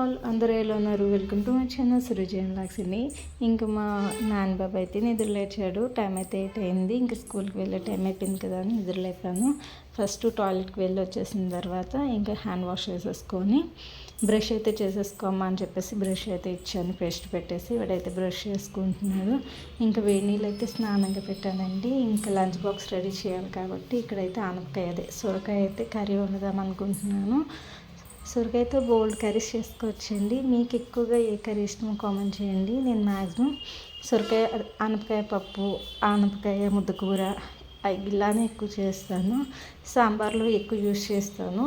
All అందరూ ఎలా ఉన్నారు? వెల్కమ్ టు మై ఛానల్ సురజయన్ లాక్సిని ఇంకా మా నాన్న బాబు అయితే నిద్రలేచాడు. టైం అయితే ఎయిట్ అయింది. ఇంకా స్కూల్కి వెళ్ళే టైం అయిపోయింది కదా అని నిద్రలేపాను. ఫస్ట్ టాయిలెట్కి వెళ్ళి వచ్చేసిన తర్వాత ఇంకా హ్యాండ్ వాష్ చేసేసుకొని బ్రష్ అయితే చేసేసుకోమా అని చెప్పేసి బ్రష్ అయితే ఇచ్చాను. పేస్ట్ పెట్టేసి వాడైతే బ్రష్ చేసుకుంటున్నాడు. ఇంకా వేడి నీళ్ళు అయితే స్నానంగా పెట్టానండి. ఇంకా లంచ్ బాక్స్ రెడీ చేయాలి కాబట్టి ఇక్కడైతే ఆనపకాయ అదే. సొరకాయ అయితే కర్రీ వండుదాం అనుకుంటున్నాను. సొరకాయతో బోల్డ్ కర్రీస్ చేసుకోవచ్చండి. మీకు ఎక్కువగా ఏ కర్రీ ఇష్టమో కామెంట్ చేయండి. నేను మ్యాక్సిమం సొరకాయ ఆనపకాయ పప్పు ఆనపకాయ ముద్దకూర ఇలానే ఎక్కువ చేస్తాను. సాంబార్లో ఎక్కువ యూస్ చేస్తాను.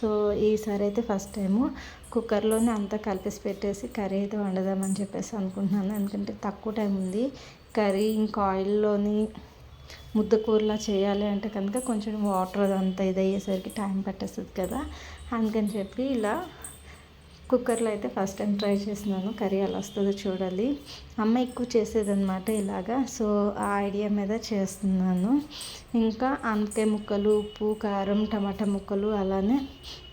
సో ఈసారి అయితే ఫస్ట్ టైము కుక్కర్లోనే అంతా కలిపేసి పెట్టేసి కర్రీ అయితే వండదామని చెప్పేసి అనుకుంటున్నాను. ఎందుకంటే తక్కువ టైం ఉంది. కర్రీ ఇంకా ఆయిల్లోని ముద్దకూరలా చేయాలి అంటే కనుక కొంచెం వాటర్ అదంతా ఇది అయ్యేసరికి టైం పట్టేస్తుంది కదా. అందుకని చెప్పి ఇలా కుక్కర్లో అయితే ఫస్ట్ టైం ట్రై చేసినాను కర్రీ ఎలా వస్తుందో చూడాలి. అమ్మ ఎక్కువ చేసేదన్నమాట ఇలాగా. సో ఆ ఐడియా మీద చేస్తున్నాను. ఇంకా ఆనపకాయ ముక్కలు ఉప్పు కారం టమాటా ముక్కలు అలానే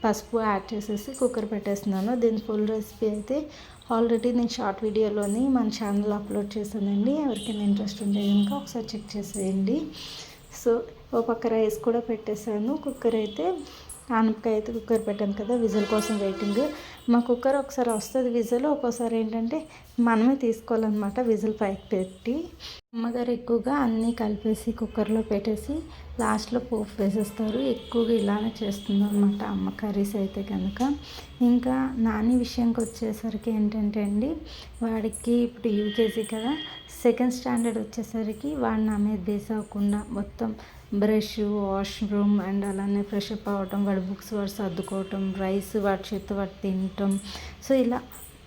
పసుపు యాడ్ చేసేసి కుక్కర్ పెట్టేస్తున్నాను. దీని ఫుల్ రెసిపీ అయితే ఆల్రెడీ నేను షార్ట్ వీడియోలోని మన ఛానల్ అప్లోడ్ చేశానండి. ఎవరికైనా ఇంట్రెస్ట్ ఉంటే కనుక ఒకసారి చెక్ చేసేయండి. సో ఓ పక్క రైస్ కూడా పెట్టేశాను. కుక్కర్ అయితే ఆనపకాయ అయితే కుక్కర్ పెట్టాను కదా విజిల్ కోసం వెయిటింగ్ మా కుక్కర్ ఒకసారి వస్తుంది విజిల్ ఒక్కోసారి ఏంటంటే మనమే తీసుకోవాలన్నమాట విజిల్ పైకి పెట్టి. అమ్మగారు ఎక్కువగా అన్నీ కలిపేసి కుక్కర్లో పెట్టేసి లాస్ట్లో పోపు వేసేస్తారు. ఎక్కువగా ఇలానే చేస్తుంది అనమాట అమ్మ కర్రీస్ అయితే కనుక ఇంకా నాని విషయంకి వచ్చేసరికి ఏంటంటే అండి వాడికి ఇప్పుడు యూకేజీ కదా సెకండ్ స్టాండర్డ్ వచ్చేసరికి వాడిని ఆమె బేస్ అవ్వకుండా మొత్తం బ్రష్ వాష్రూమ్ అండ్ అలానే ఫ్రెష్ అప్ అవ్వటం వాడి బుక్స్ వాడు సర్దుకోవటం రైస్ వాడి చేతి వాడు తినటం. సో ఇలా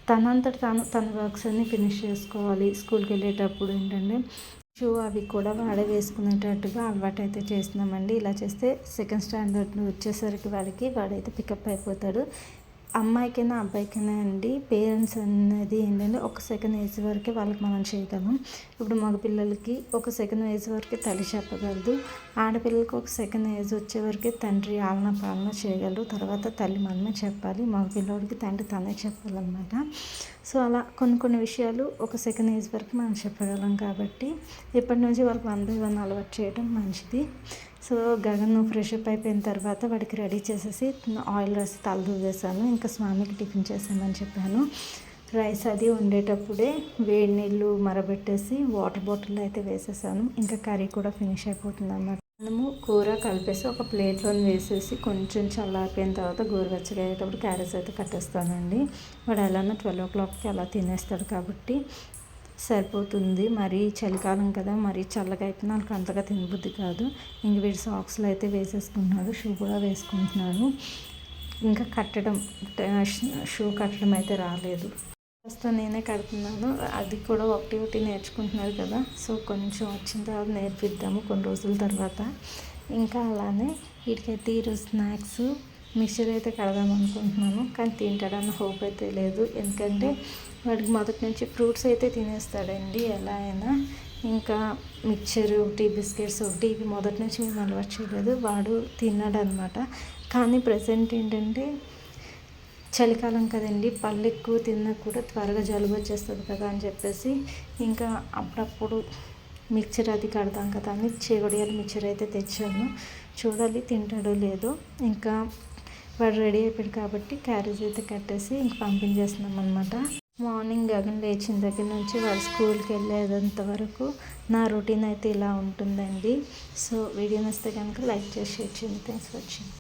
తనంతట తాను తన వర్క్స్ అన్ని ఫినిష్ చేసుకోవాలి. స్కూల్కి వెళ్ళేటప్పుడు ఏంటంటే షూ అవి కూడా వాడే వేసుకునేటట్టుగా అలవాటు అయితే చేస్తున్నామండి. ఇలా చేస్తే సెకండ్ స్టాండర్డ్ వచ్చేసరికి వాడికి వాడైతే పికప్ అయిపోతాడు. అమ్మాయికైనా అబ్బాయికైనా అండి పేరెంట్స్ అనేది ఏంటంటే ఒక సెకండ్ ఏజ్ వరకే వాళ్ళకి మనం చేయగలం ఇప్పుడు మగపిల్లలకి ఒక సెకండ్ ఏజ్ వరకే తల్లి చెప్పగలదు. ఆడపిల్లలకి ఒక సెకండ్ ఏజ్ వచ్చే వరకే తండ్రి ఆలన పాలన చేయగలరు. తర్వాత తల్లి మనమే చెప్పాలి మగపిల్లడికి తండ్రి తనే చెప్పాలన్నమాట. సో అలా కొన్ని కొన్ని విషయాలు ఒక సెకండ్ ఏజ్ వరకు మనం చెప్పగలం కాబట్టి ఇప్పటి నుంచి వాళ్ళకి వన్ బై వన్ అలవాటు చేయడం మంచిది. సో గగన్ ఫ్రెష్ అప్ అయిపోయిన తర్వాత వాడికి రెడీ చేసేసి ఆయిల్ రాసి తల దూవేశాను ఇంకా స్వామికి టిఫిన్ చేసామని చెప్పాను. రైస్ అది వండేటప్పుడే వేడి నీళ్ళు మరబెట్టేసి వాటర్ బాటిల్ అయితే వేసేసాను. ఇంకా కర్రీ కూడా ఫినిష్ అయిపోతుంది అన్నమాట. మనము కూర కలిపేసి ఒక ప్లేట్లో వేసేసి కొంచెం చల్లారిపోయిన తర్వాత గోరువెచ్చగా అయ్యేటప్పుడు క్యారెట్స్ అయితే కట్టేస్తానండి. వాడు ఎలానో ట్వెల్వ్ ఓ క్లాక్కి అలా తినేస్తాడు కాబట్టి సరిపోతుంది. మరీ చలికాలం కదా మరీ చల్లగా అయితే నాకు అంతగా తినబుద్ధి కాదు. ఇంక వీడు సాక్స్లో అయితే వేసేసుకుంటున్నాడు షూ కూడా వేసుకుంటున్నాడు. ఇంకా కట్టడం షూ కట్టడం అయితే రాలేదు. ప్రస్తుతం నేనే కడుతున్నాను. అది కూడా ఒకటి ఒకటి నేర్చుకుంటున్నారు కదా సో కొంచెం వచ్చిన తర్వాత నేర్పిద్దాము కొన్ని రోజుల తర్వాత. ఇంకా అలానే వీటికైతే ఈరోజు స్నాక్స్ మిక్చర్ అయితే కడదాం అనుకుంటున్నాను కానీ తింటాడన్న హోప్ అయితే లేదు. ఎందుకంటే వాడికి మొదటి నుంచి ఫ్రూట్స్ అయితే తినేస్తాడండి ఎలా అయినా. ఇంకా మిక్చర్ ఒకటి బిస్కెట్స్ ఒకటి ఇవి మొదటి నుంచి మేము అలవాటు చేయలేదు. వాడు తిన్నాడు అనమాట కానీ ప్రజెంట్ ఏంటంటే చలికాలం కదండి పళ్ళు ఎక్కువ తిన్నా కూడా త్వరగా జలుబు వచ్చేస్తుంది కదా అని చెప్పేసి ఇంకా అప్పుడప్పుడు మిక్చర్ అది కడతాం కదా అని చెగడియాలు మిక్చర్ అయితే తెచ్చాను. చూడాలి తింటాడో లేదో. ఇంకా వాడు రెడీ అయిపోయాడు కాబట్టి క్యారేజ్ అయితే కట్టేసి ఇంక పంపించేస్తున్నాం అనమాట మార్నింగ్ గగన్ లేచిన దగ్గర నుంచి వాడు స్కూల్కి వెళ్ళేదంత వరకు నా రొటీన్ అయితే ఇలా ఉంటుందండి. సో వీడియో నస్తే కనుక లైక్ చేసి షేర్ చేయండి. Thanks for watching